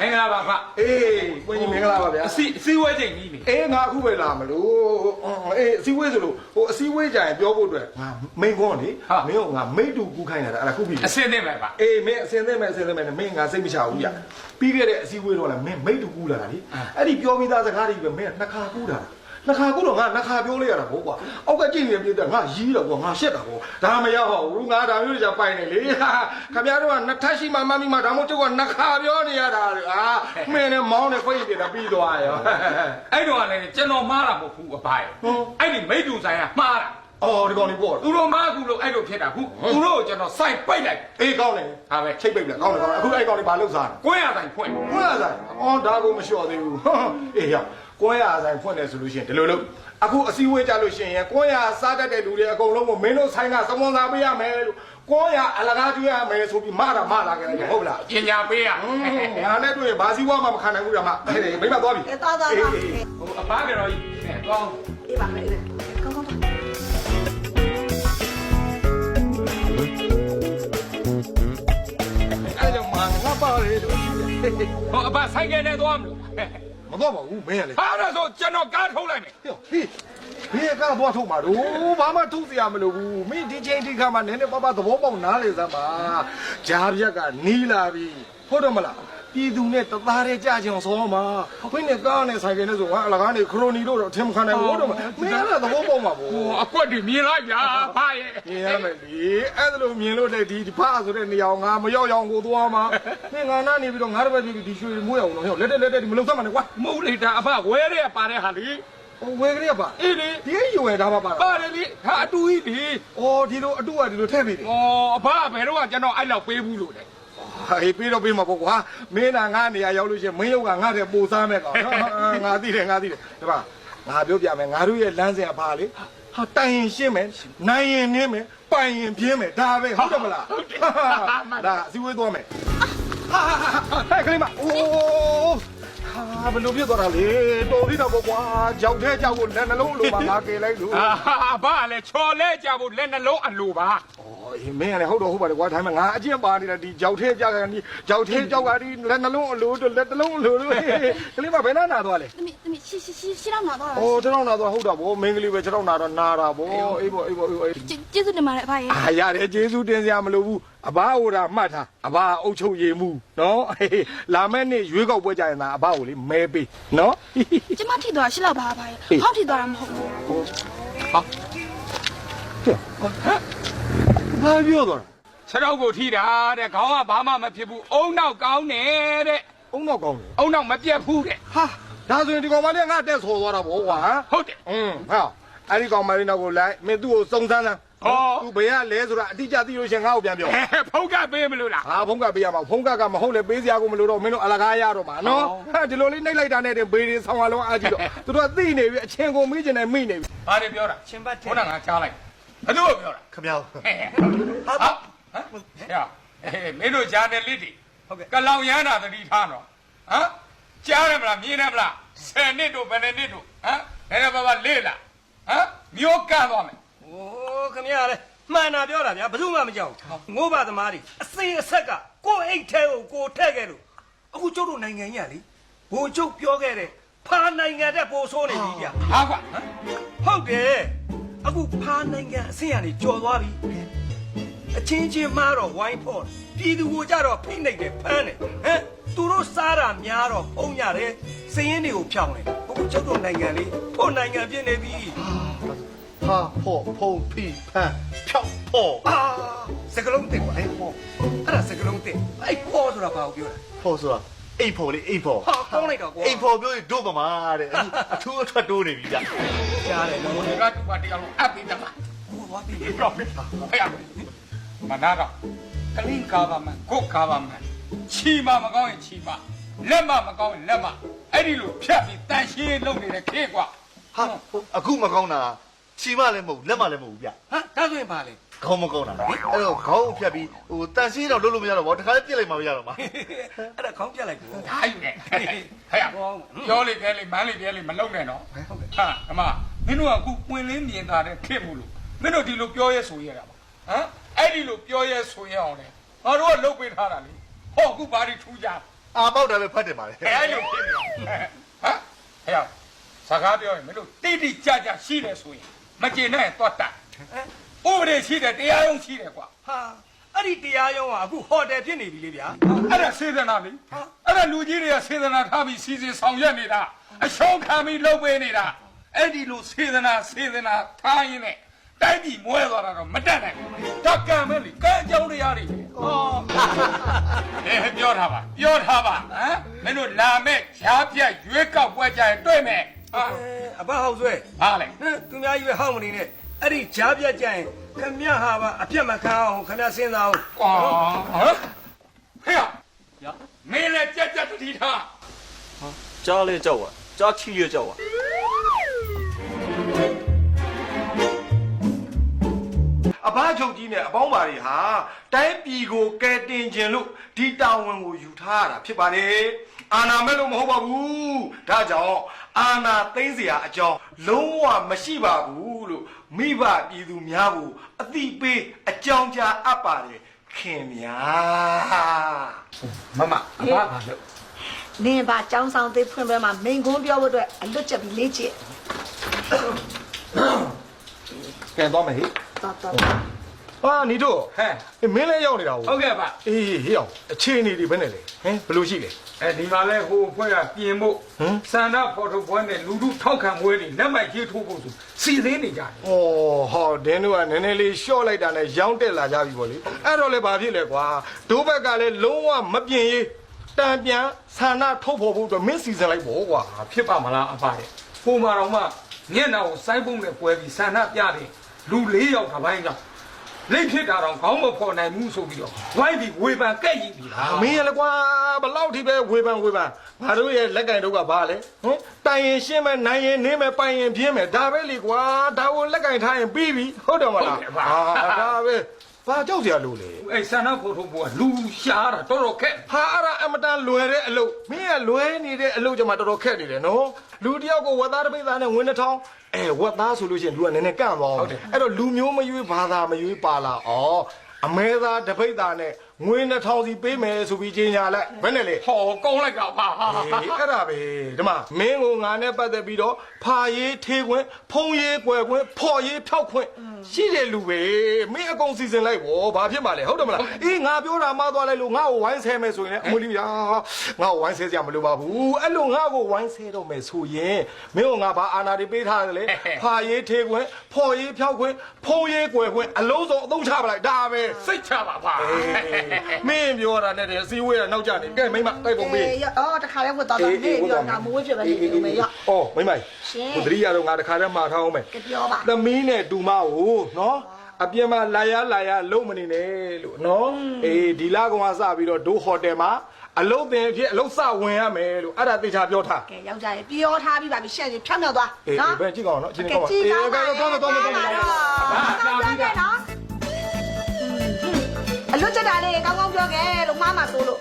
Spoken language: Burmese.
မင်္ဂလာပါဖအေးကိုကြီးမင်္ဂလာပါဗျာအစီအစည်းအဝဲချိန်ကြီးနေအေးငါအခုပဲလာမလို့အေးအစည်းဝေးဆိုလို့ဟိုအစည်းဝေးကြရင်ပြောဖို့အတွက်ငါမိန်ခွန်းလေမင်းကငါမိတ်တူကူးခိုင်းတာအဲ့ဒါခုပြီအစင်းနေပဲဖအေးမင်းအစင်သက်မဲ့အစင်သက်မဲ့နဲ့မင်းငါစိတ်မချဘူးဗျပြီးခဲ့တဲ့အစည်းဝေးတော့လည်းမင်းမိတ်တူကူးလာတာလေအဲ့ဒီပြောပြီးသားစကားတွေပဲမင်းကနှစ်ခါကူးတာ နှစ်ခါကူးတော့ငါနှစ်ခါပြောလိုက်ရတာဗောကွာအောက်ကကြည့်နေပြတဲ့ငါရီးတော့ကွာငါရှက်တာဗောဒါမရောက်ဟောဘူးငါဒါမျိုးကြီးပိုင်နေလေခင်ဗျားတို့ကနှစ်ထပ်ရှိမှမမီမှဒါမှမဟုတ်ကျုပ်ကနှစ်ခါပြောနေရတာအာမင်းနဲ့မောင်းနဲ့ခွေးပြတာပြီးသွားရောအဲ့တော့လည်းကျွန်တော်မှားတာမဟုတ်ဘူးအဖိုင်ဟုတ်အဲ့ဒီမိတ်တူဆိုင်ကမှားတာအော်ဒီကောင်လေးပေါ့သူတို့မှားကူလို့အဲ့လိုဖြစ်တာခုသူတို့ကိုကျွန်တော်စိုက်ပိတ်လိုက်အေးကောင်းတယ်ဟာပဲချိတ်ပိတ်ပြကောင်းတယ်ကောင်းတယ်အခုအဲ့ကောင်လေးဘာလုပ်စားလဲကိုယ်ရဆိုင်ဖွင့်ကွဲရဆိုင်အော်ဒါကိုမလျှော့သေးဘူးအေးရကွဲ ကိုယ်ရာဆိုင်ဖွင့်တယ်ဆိုလို့ရှိရင်ဒီလိုလို့အခုအစည်းအဝေးကြလို့ရှိရင်ကိုယ်ရာစားတတ်တဲ့လူတွေအကုန်လုံးကိုမင်းတို့ဆိုင်ကစပွန်ဆာပေးရမယ်လို့ကိုယ်ရာအလကားကျွေးရမယ်ဆိုပြီးမတာမလာခဲ့တယ်ဟုတ်လားပညာပေးရငါနဲ့တွေ့ရင်ဘာစည်းဝါမှမခံနိုင်ဘူးကမှဟဲ့မိမသွားပြီသွားသွားသွားဟိုအပားကတော့ကြီးဟဲ့သွားအောင်အေးပါမယ်ကောင်းကောင်းသွားအဲ့တော့မငါပါလေလို့ဟောအပဆိုင်ကနေသွားမလို့ မတော့ပါဘူးမင်းကလေဟာဒါဆိုကျွန်တော်ကားထုတ်လိုက်မယ်ဟေ့ဟေးဘယ်ကားဘောထုတ်မှာတို့ဘာမှထုတ်စရာမလိုဘူးမင်းဒီချိန်ဒီခါမှာနည်းနည်းပါးပါးသဘောပေါက်နားလေစမ်းပါဂျားပြက်ကနီးလာပြီဟုတ်တော့မလား ပြည်သူနဲ့တသားတည်းကြကြအောင်ဆောမှာခွင်းနဲ့ကားနဲ့ဆိုင်ကယ်နဲ့ဆိုငါအလကားနဲ့ခရိုနီတို့တော့အထင်မခံနိုင်ဘူးဟုတ်တော့မလားမင်းအဲ့ဒါသဘောပေါက်မှာပေါ့ဟိုအကွက်တွေမြင်လိုက်ဗျာဖရဲ့မြင်ရမယ်လေအဲ့ဒါလိုမြင်လို့တဲ့ဒီဖားဆိုတဲ့နေရာကိုငါမရောက်ရောက်ကိုသွားမှာမင်းငါနားနေပြီးတော့ငါတစ်ပတ်ပြပြီးဒီရွှေမွေးအောင်တော့ဟဲ့လက်တက်လက်တက်ဒီမလုံသတ်မှနဲ့ကွာမဟုတ်လေဒါအဖဝဲတဲ့ပါတဲ့ဟာလေဟိုဝဲကလေးကပါအေးလေဒီရွယ်ဒါမှပါလားပါတယ်လေဟာအတူကြီးလေအော်ဒီလိုအတူကဒီလိုထည့်ပြီလေဩအဖဘယ်တော့ကကျွန်တော်အဲ့လောက်ပေးဘူးလို့လေ ဟေးပြီးတော့ပြီးမှာပေါ့ကွာမင်းနာငါနေရာရောက်လို့ရှိရင်မင်းရုပ်ကငါတဲ့ပိုစားမဲ့ကောင်နော်ငါသိတယ်ငါသိတယ်ဒီပါငါပြောပြမယ်ငါတို့ရဲ့လမ်းစဉ်အဖာလေဟာတိုင်ရင်ရှင်းမယ်နိုင်ရင်နင်းမယ်ပိုင်ရင်ပြင်းမယ်ဒါပဲဟုတ်တယ်မလားဒါအစည်းဝေးသွားမယ်ဟာဟဲ့ခလေးမအိုး ဟာဘယ်လိုဖြစ်သွားတာလဲတော်သေးတာပေါ့ကွာကြောက်တဲ့ကြောက်ကိုလက်နှလုံးအလိုပါငါကယ်လိုက်လို့အာဟာဘာလဲချော်လဲကြဖို့လက်နှလုံးအလိုပါအော်မင်းကလည်းဟုတ်တော့ဟုတ်ပါတယ်ကွာဒါပေမဲ့ငါအကျင့်ပါနေတာဒီကြောက်သေးကြောက်ကဒီကြောက်သေးကြောက်ကဒီလက်နှလုံးအလိုတို့လက်နှလုံးအလိုတို့ကလေးမဘယ်နာနာသွားလဲသမီးသမီးရှင်းရှင်းရှင်းရှင်းတော့နာတော့အော်ကျွန်တော်နာသွားဟုတ်တာဗောမင်းကလေးပဲကျွန်တော်နာတော့နာတာဗောအေးဗောအေးဗောအေးကျေးဇူးတင်ပါတယ်အဖရေအာရတယ်ကျေးဇူးတင်စရာမလိုဘူး အဘာအိုတာမှတ်ထားအဘာအုပ်ချုပ်ရေးမှုနော်လာမယ့်နေ့ရွေးကောက်ပွဲကြရင်သာအဘာကိုလေမဲပေးနော်ကျမထိသွားရှစ်လောက်ပါပါရဲ့ဟောက်ထိသွားတာမဟုတ်ဘူးဟာဘာပြောတော့ခြေထောက်ကိုထိတာတဲ့ခေါင်းကဘာမှမဖြစ်ဘူးအုံနောက်ကောင်းတယ်တဲ့အုံနောက်ကောင်းတယ်အုံနောက်မပြတ်ဘူးတဲ့ဟာဒါဆိုရင်ဒီကောင်မလေးငါတက်ဆိုသွားတာပေါ့ကွာဟုတ်တယ်อืมဟာအဲ့ဒီကောင်မလေးနောက်ကိုလိုက်မင်းသူ့ကိုစုံစမ်းစမ်း ဟောသူဘယ်ကလဲဆိုတာအတိအကျသိလို့ရှရင်ငါ့ကိုပြန်ပြောဟဲ့ဖုတ်ကပေးမလို့လားဟာဖုန်းကပေးရမှာဖုန်းကကမဟုတ်လေပေးစရာကိုမလိုတော့မင်းတို့အလကားရတော့မှာနော်ဟုတ်ဟာဒီလိုလေးနှိပ်လိုက်တာနဲ့တင်ဘေးတွေဆောင်းအလုံးအားကြည့်တော့သူတို့ကသိနေပြီအချင်းကိုမိကျင်နေမိနေပြီဘာတွေပြောတာရှင်ဘတ်ထဲခုနကငါကြားလိုက်ဘယ်သူ့ကိုပြောတာခမောက်ဟဲ့ဟာဟမ်ဟဲ့အေးမင်းတို့ကြားတယ်လိတိဟုတ်ကဲ့ကလောင်ရမ်းတာသတိထားတော့ဟမ်ကြားတယ်မလားမြင်တယ်မလားဆယ်နှစ်တို့ဘယ်နှစ်နှစ်တို့ဟမ်နည်းနည်းပါးပါးလေးလားဟမ်မျိုးကန့်သွားမယ်โอ้ ခမရလေမှန်တာပြောတာဗျာဘယ်သူမှမကြောက်ဘူးငိုးပါသမားတွေအစိအဆက်ကကိုယ့်အိတ်ထဲကိုကိုယ်ထည့်ခဲ့လို့အခုကျုပ်တို့နိုင်ငံကြီးကလေဘိုလ်ချုပ်ပြောခဲ့တဲ့ဖာနိုင်ငံတဲ့ပိုဆိုးနေပြီဗျာဟာကွာဟမ်ဟုတ်တယ်အခုဖာနိုင်ငံအဆင့်ကနေကြော်သွားပြီအချင်းချင်းမှားတော့ဝိုင်းဖို့ပြည်သူကိုကြတော့ဖိနှိပ်တယ်ဖမ်းတယ်ဟမ်သူတို့စားတာများတော့ဖုံးရတယ်စည်ရင်တွေကိုဖြောင်းတယ်အခုကျုပ်တို့နိုင်ငံလေးဖို့နိုင်ငံပြည့်နေပြီဟာ ဖို့ဖုံဖီဖန်ဖြောက်ဖို့အာစကလုံးတင်ပါလေပေါ့အဲ့ဒါစကလုံးတင်အဲ့ပေါ်ဆိုတာဘာကိုပြောတာဖို့ဆိုတာအိတ်ဖို့လေအိတ်ဖို့ဟာကောင်းလိုက်တော့ကွာအိတ်ဖို့ပြောရင်တို့ပမာတဲ့အခုအထူးအထွက်တိုးနေပြီဗျကြားတယ်နော်ဒီကတူပါတရားလုံးအပ်ပြီးတမှာဟိုသွားပြီဒီတော့ဟဲ့မနာတော့ကလင်းကာဗာမန်ကိုကာဗာမန်ချီမမကောင်းရင်ချီမလက်မမကောင်းရင်လက်မအဲ့ဒီလိုဖြတ်ပြီးတန်ရှင်းလုပ်နေတဲ့ခေကွာဟာအခုမကောင်းတာ ချီမလည်းမဟုတ်လက်မလည်းမဟုတ်ဗျဟာဒါဆိုရင်ပါလေခေါင်းမကောင်းတာအဲ့တော့ခေါင်းဖြတ်ပြီးဟိုတန်ရှင်းတော့လုပ်လို့မရတော့ဘောတခါလေးပြစ်လိုက်မှမရတော့မှာအဲ့ဒါခေါင်းပြက်လိုက်ကိုဒါယူနေဟဲ့ပြောလေခဲလေမန်းလေပြဲလေမလုံနဲ့နော်ဟာအမမင်းတို့ကအခုပွင့်လင်းမြင်သာတဲ့ခေမှုလို့မင်းတို့ဒီလိုပြောရဲဆိုရတာပါဟမ်အဲ့ဒီလိုပြောရဲဆိုရအောင်လေငါတို့ကလုတ်ပေးထားတာလေဟောအခုဘာတွေထူးကြအာပေါက်တယ်ပဲဖတ်တယ်ပါလေအဲ့လိုဖြစ်နေဟမ်ဟဲ့စကားပြောရင်မင်းတို့တိတိကျကျရှိတယ်ဆိုရင် မကျေနပ်ရင်သွားတက်ဥပဒေရှိတယ်တရားရုံးရှိတယ်ကွာဟာအဲ့ဒီတရားရုံးကအခုဟိုတယ်ဖြစ်နေပြီလေဗျာအဲ့ဒါစေတနာလေအဲ့ဒါလူကြီးတွေကစေတနာထားပြီးစီစဉ်ဆောင်ရွက်နေတာအရှုံးခံပြီးလုပ်ပေးနေတာအဲ့ဒီလိုစေတနာစေတနာထားရင်းနဲ့တိုက်ပြီးမွဲသွားတာတော့မတက်နိုင်ဘူးဓကံပဲလေကဲအကြောင်းတရားတွေပဲဟောအဲပြောထားပါပြောထားပါဟမ်မင်းတို့လာမဲ့ရှားပြတ်ရွေးကောက်ပွဲကြရင်တွေ့မယ် ဟာအဲအဘဟောက်ဆွဲဟာလေဟမ်သူများကြီးပဲဟောက်မနေနဲ့အဲ့ဒီဂျားပြတ်ကြရင်ခမရဟာပါအပြတ်မခံအောင်ခမရစဉ်းစားအောင်ကွာဟမ်ဟဲ့ရမင်းလည်းကြက်ကြက်တတိထားကြားလဲကြောက်ပါကြားချီရကြောက်ပါအဘချုပ်ကြီးနဲ့အပေါင်းပါတွေဟာတိုင်းပြည်ကိုကယ်တင်ခြင်းလို့ဒီတာဝန်ကိုယူထားရတာဖြစ်ပါတယ် အာနာမဲ့လို့မဟုတ်ပါဘူးဒါကြောင့်အာနာသိမ့်เสียအကြောင်းလုံးဝမရှိပါဘူးလို့မိဘပြည်သူများကိုအတိပေးအကြောင်းကြားအပ်ပါတယ်ခင်ဗျာ မမအဘပါလို့ နင်ဘာចောင်းဆောင်သေးဖွင့်ပွဲမှာမိန်ကွန်းပြောဖို့အတွက်အလွတ်ချက်ပြီးလေ့ကျင့် ကဲတော့မယ်ဟေ့ တော်တော် ဟာနီတို့ဟဲ့အေးမင်းလည်းရောက်နေတာဟုဟုတ်တ်ကဲ့ပါအေးဟေ့အောင်အခြေအနေတွေဘယ်နဲ့လဲဟင်ဘယ်လိုရှိလဲ အဲဒီမှာလဲဟိုအဖွဲ့ကပြင်ဖို့ဟမ် စန္ဒဖော်ထုတ်ပွဲနဲ့လူလူထောက်ခံပွဲတွေလက်မှတ်ကြီးထိုးဖို့ဆိုစီသေးနေကြတယ်။အော်ဟောဒင်းတို့ကနည်းနည်းလေးရှော့လိုက်တာနဲ့ရောင်းတက်လာကြပြီပေါ့လေ။အဲ့တော့လေဘာဖြစ်လဲကွာ။ဒိုးဘက်ကလည်းလုံးဝမပြင်ရေးတံပြန်ဆန္ဒထုတ်ဖို့ဖို့အတွက်မင်းစီစဉ်လိုက်ပေါ့ကွာဟာဖြစ်ပါမလားအဖရဲ့ဟိုမှာတော့မှမျက်နှာကိုစိုင်းပုံးနဲ့ပွဲပြီးစန္ဒပြတယ်လူ၄ယောက်တစ်ပိုင်းကြောင့် လိတ်ဖြစ်တာတော့ခေါင်းမဖော်နိုင်ဘူးဆိုပြီးတော့ဝိုင်းပြီးဝေဖန်ကဲ့ရင်ပြီလား။မင်းရလေကွာဘလောက်ထိပဲဝေဖန်ဝေဖန်ငါတို့ရဲ့လက်ကင်တို့ကဘာလဲ။ဟင်တိုင်ရင်ရှင်းမယ်နိုင်ရင်နေမယ်ပိုင်ရင်ပြင်းမယ်ဒါပဲလေကွာ။ဒါကိုလက်ကင်ထားရင်ပြီးပြီဟုတ်တယ်မလား။ဟာဒါပဲ။ ဘာကြောက်စရာလို့လဲ။အဲ့စန္ဒဖော်ထုတ်ပွဲကလူရှားတာတော်တော်ခက်ဟာအဲ့ဒါအမတန်လွယ်တဲ့အလုပ်မင်းကလွယ်နေတဲ့အလုပ်ကြမှာတော်တော်ခက်နေတယ်နော်လူတစ်ယောက်ကိုဝက်သားတစ်ပိတ်သားနဲ့ဝင်းတစ်ထောင်အဲဝက်သားဆိုလို့ရှိရင်လူကနည်းနည်းကန့်သွားအောင်အဲ့တော့လူမျိုးမရွေးဘာသာမရွေးပါလာဩအမဲသားတစ်ပိတ်သားနဲ့ငွေနှစ်ထောင်စီပေးမယ်ဆိုပြီးကြီးညာလိုက်ဘယ်နဲ့လဲဟောကောင်းလိုက်တာပါဟာအေးအဲ့ဒါပဲဒီမှာမင်းကိုငါနဲ့ပတ်သက်ပြီးတော့ဖာရေးထေးခွင်းဖုံးရေးကွယ်ခွင်းဖော်ရေးဖြောက်ခွင်းရှိတဲ့လူပဲမင်းအကုန်စီစဉ်လိုက်ဗောဘာဖြစ်မှာလဲဟုတ်တယ်မလားအေးငါပြောတာမှသွားလိုက်လို့ငါ့ကိုဝိုင်းဆဲမယ်ဆိုရင်လည်းအမလီယာငါ့ကိုဝိုင်းဆဲစရာမလိုပါဘူးအဲ့လိုငါ့ကိုဝိုင်းဆဲတော့မယ်ဆိုရင်မင်းကငါဘာအာနာတွေပေးထားတယ်လေဖာရေးထေးခွင်းဖော်ရေးဖြောက်ခွင်းဖုံးရေးကွယ်ခွင်းအလုံးစုံအသုံးချပလိုက်ဒါပဲစိတ်ချပါပါအေးမင်းပြောတာနဲ့တည်းအစည်းအဝေးကနောက်ကျနေကဲမိမတိုက်ပုံပေးအေးရအော်တခါလဲဝတ်တော်တော်နေပြီးတော့ဒါမိုးဖြစ်ပဲနေလို့မယ်ရ။အော်မိမ့်ရှင်ဟိုတတိယတော့ငါတခါတည်းမှာထားအောင်မယ်ကပြောပါ။သမီးနဲ့တူမကိုနော်အပြင်မှာလာရလာရလုံးမနေနဲ့လို့နော်။အေးဒီလာကောင်ကစပြီးတော့ဒိုးဟိုတယ်မှာအလုတ်တင်အဖြစ်အလုတ်စဝင်ရမယ်လို့အဲ့ဒါသေချာပြောထားကဲယောက်ျားရေပြောထားပြီးပါပြီရှက်ရင်ဖြောင်းမြောက်သွား။အေးအေးဘယ်ကြည့်ကောင်နော်အချင်းကောင်းပါကြည့်အေးကောင်းပါဘယ်တော့တော့တော့တော့တော့ အလွတ်ချက်တာလေးကောင်းကောင်းပြောခဲ့လို့မှားမှာဆိုလို့